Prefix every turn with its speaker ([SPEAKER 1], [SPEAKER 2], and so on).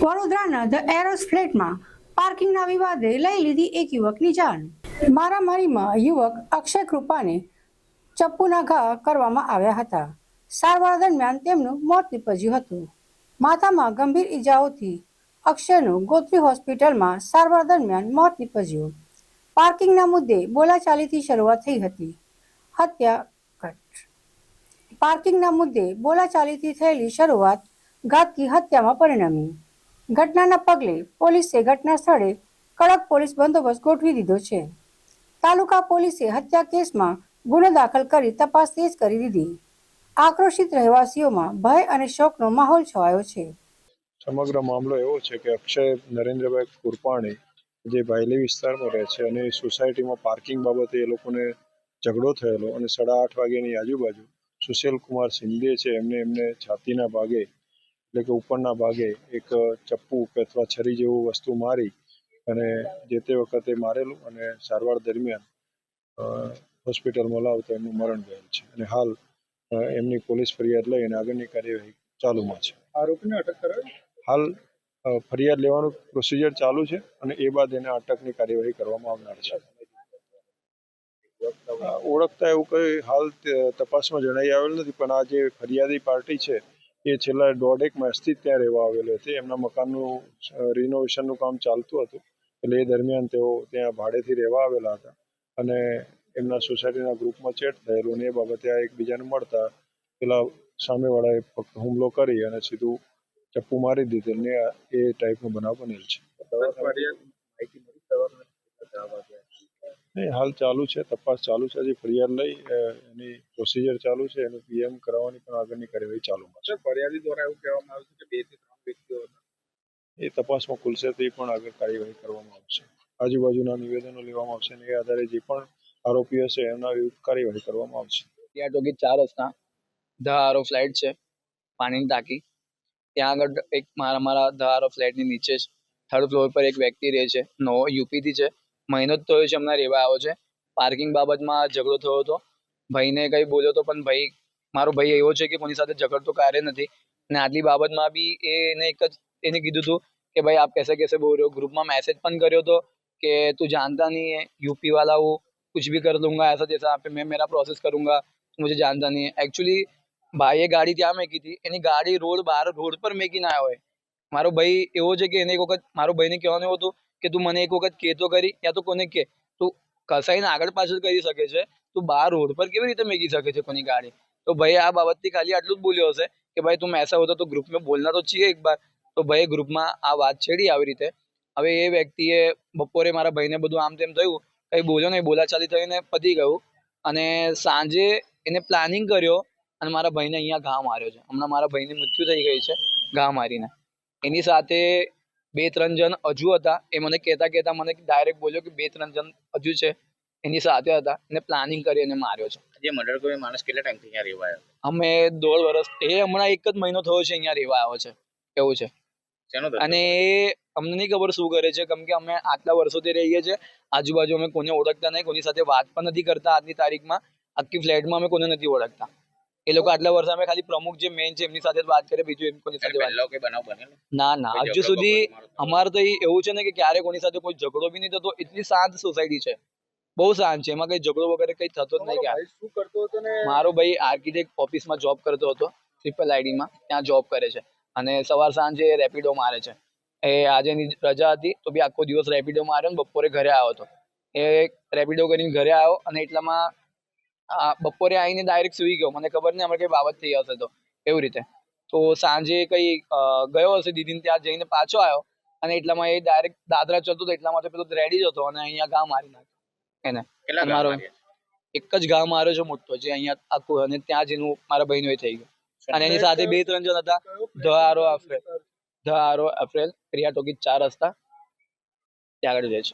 [SPEAKER 1] વડોદરાના the Eros ફ્લેટમાં પાર્કિંગના વિવાદે લઈ લીધી એક યુવકની જાન મારામારીમાં યુવક અક્ષય કૃપાને ચપ્પુના ઘા કરવામાં આવ્યા હતા. સારવાર દરમિયાન તેમનું મોત નીપજ્યું હતું. માથામાં ગંભીર ઈજાઓથી અક્ષયનું ગોત્રી હોસ્પિટલમાં સારવાર દરમિયાન મોત નીપજ્યું. પાર્કિંગના મુદ્દે બોલાચાલીથી શરૂઆત થઈ હતી. હત્યા પાર્કિંગના મુદ્દે બોલાચાલીથી થયેલી શરૂઆત ઘાતકી હત્યામાં પરિણમી. ઘટનાના પગલે પોલીસે ઘટના સ્થળે કડક પોલીસ બંદોબસ્ત ગોઠવી દીધો છે. તાલુકા પોલીસે હત્યા કેસમાં ગુનો દાખલ કરી તપાસ તેજ કરી દીધી. આક્રોશિત રહેવાસીઓમાં ભય અને શોકનો માહોલ છવાયો છે.
[SPEAKER 2] સમગ્ર મામલો એવો છે કે અક્ષય નરેન્દ્રભાઈ કુરપાણી, જે ભાયલી વિસ્તારમાં રહે છે અને સોસાયટીમાં પાર્કિંગ બાબતે એ લોકોને ઝઘડો થયેલો અને સાડા આઠ વાગ્યાની આજુબાજુ સુશીલ કુમાર સિંધે છે, એમને એમને છાતીના ભાગે એટલે કે ઉપરના ભાગે એક ચપ્પુ કે અથવા છરી જેવું વસ્તુ મારી અને જે તે વખતે મારેલું અને સારવાર દરમિયાન હોસ્પિટલમાં લાવતા એમનું મરણ ગયેલ છે. અને હાલ એમની પોલીસ ફરિયાદ લઈ અને આગળની કાર્યવાહી ચાલુમાં છે.
[SPEAKER 3] આરોપીને અટક કરાવી?
[SPEAKER 2] હાલ ફરિયાદ લેવાનું પ્રોસિજર ચાલુ છે અને એ બાદ એને અટકની કાર્યવાહી કરવામાં આવનાર છે. ઓળખતા એવું કઈ હાલ તપાસમાં જણાઈ આવેલ નથી પણ આ જે ફરિયાદી પાર્ટી છે એ છેલ્લા દોઢેક માસથી ત્યાં રહેવા આવેલી હતી એમના મકાનનું રિનોવેશનનું કામ ચાલતું હતું. એટલે એ દરમિયાન તેઓ ત્યાં ભાડેથી રહેવા આવેલા હતા. અને એમના સોસાયટીના ગ્રુપમાં ચેટ થયેલું અને એ બાબતે આ એકબીજાને મળતા પેલા સામેવાળાએ ફક્ત હુમલો કરી અને સીધું ચપ્પુ મારી દીધેલ ને એ ટાઈપનો બનાવ બનેલ છે. નહીં હાલ ચાલુ છે તપાસ ચાલુ છે હજી ફરિયાદ લઈ એની પ્રોસિજર ચાલુ છે એનું પીએમ કરાવવાની પણ આગળની કાર્યવાહી ચાલુમાં છે.
[SPEAKER 3] ફરિયાદી દ્વારા એવું કહેવામાં આવ્યું છે કે બેથી ત્રણ વ્યક્તિઓ
[SPEAKER 2] એ તપાસમાં ખુલશે તે પણ આગળ કાર્યવાહી કરવામાં આવશે. આજુબાજુના નિવેદનો લેવામાં આવશે અને એ આધારે જે પણ આરોપી હશે એમના વિરુદ્ધ કાર્યવાહી કરવામાં આવશે.
[SPEAKER 4] ત્યાં ટોકી ચાર રસ્તા ધ આરો ફ્લેટ છે પાણીની ટાંકી. ત્યાં આગળ એક મારા મારા ધ આરો ફ્લેટની નીચે જ થર્ડ ફ્લોર પર એક વ્યક્તિ રહે છે નો યુપીથી છે. મહિનો જ થયો છે હમણાં રહેવા આવ્યો છે પાર્કિંગ બાબતમાં ઝઘડો થયો હતો ભાઈને કંઈ બોલ્યો તો પણ ભાઈ મારો ભાઈ એવો છે કે કોની સાથે ઝઘડતો કાર્ય નથી અને આટલી બાબતમાં બી એ એને એક જ એને કીધું હતું કે ભાઈ આપ कैसे कैसे बोल रहे हो ग्रुप में मैसेज પણ કર્યો હતો કે તું जानता नहीं है यूपी वाला वो कुछ भी कर लूंगा ऐसा जैसा आप मैं मेरा प्रोसेस करूंगा તું मुझे जानता नहीं है एक्चुअली ભાઈએ ગાડી ત્યાં મેકી હતી એની ગાડી રોડ બહાર રોડ પર મેકીને આવ્યો હોય મારો ભાઈ એવો છે કે એને એક વખત મારો ભાઈને કહેવાનું એવું હતું કે તું મને એક વખત કહેતો કરી યા તો કોને કે? તું કસાઈને આગળ પાછળ કરી શકે છે. તું બહાર રોડ પર કેવી રીતે મેગી શકે છે કોની ગાડી? તો ભાઈ આ બાબતથી ખાલી આટલું જ બોલ્યો હશે કે ભાઈ તું મેસા હોતા તો ગ્રુપ બોલના તો છીએ એક વાર તો ભાઈ ગ્રુપમાં આ વાત છેડી આવી રીતે. હવે એ વ્યક્તિએ બપોરે મારા ભાઈને બધું આમ તેમ થયું, કંઈ બોલ્યો નહીં, બોલાચાલી થઈને પતી ગયું અને સાંજે એને પ્લાનિંગ કર્યો અને મારા ભાઈને અહીંયા ઘા માર્યો છે. હમણાં મારા ભાઈને મૃત્યુ થઈ ગઈ છે ઘા મારીને. એની સાથે બે ત્રણ જણ હજુ હતા. એ મને કહેતા કહેતા મને ડાયરેક્ટ બોલ્યો કે બે ત્રણ જણ હજુ છે. એની સાથે હતા અને પ્લાનિંગ કરી અને માર્યો છે.
[SPEAKER 5] જે મર્ડર કોઈ માણસ કેટલા ટાઈમથી અહીંયા રહેવા આવ્યો?
[SPEAKER 4] અમે દોઢ વર્ષ એ હમણાં એક જ મહિનો થયો છે અહીંયા રહેવા આવ્યો છે. એવું છે. અને એ અમને નહીં ખબર શું કરે છે. કેમ કે અમે આટલા વર્ષોથી રહીએ છીએ. આજુબાજુ અમે કોને ઓળખતા નહીં. કોની સાથે વાત પણ નથી કરતા આજની તારીખમાં. આખી ફ્લેટમાં અમે કોને નથી ઓળખતા. એ લોકો આટલા વર્ષ અમે ખાલી પ્રમુખ જે મેન છે એમની સાથે વાત કરે બીજું એમ કોની સાથે વાત
[SPEAKER 5] બનાવ બનેલો?
[SPEAKER 4] ના ના. હજુ સુધી? અમારે તો? એવું છે ને કે ક્યારે કોની સાથે કોઈ ઝઘડો બી નહીં થતો. એટલી શાંત સોસાયટી છે. બહુ શાંત છે. એમાં કઈ ઝઘડો વગેરે કઈ થતો જ નહીં ક્યારે
[SPEAKER 3] ભાઈ શું કરતો હતો ને?
[SPEAKER 4] મારો ભાઈ આર્કિટેક્ટ ઓફિસમાં જોબ કરતો હતો ટ્રિપલ આઈડીમાં ત્યાં જોબ કરે છે. અને સવાર સાંજે રેપિડો મારે છે. એ આજે એની રજા હતી તો બી આખો દિવસ રેપિડો માર્યો ને બપોરે ઘરે આવ્યો હતો. એ રેપિડો કરીને ઘરે આવ્યો અને એટલામાં આ બપોરે આવીને ડાયરેક્ટ સુઈ ગયો. મને ખબર નહીં અમારે કઈ બાબત થઈ હશે તો. એવી રીતે. તો સાંજે કઈ ગયો હશે દીદીને ત્યાં જઈને પાછો આવ્યો અને એટલામાં એ ડાયરેક્ટ દાદરા ચડતો હતો એટલા માટે પેલો રેડી જ હતો અને અહીંયા ઘા મારી નાખ્યો. એને.
[SPEAKER 5] કેટલા
[SPEAKER 4] મારો- એક જ ઘા માર્યો છે મોટો જે અહીંયા આખું અને ત્યાં જેનું મારા ભાઈનો એ થઈ ગયું. અને એની સાથે બે ત્રણ જણ હતા. ધ આરો અફ્રેલ ધ આરો એપ્રિલ ક્રિયા ટોકી ચાર રસ્તા. ત્યાં આગળ જાય છે.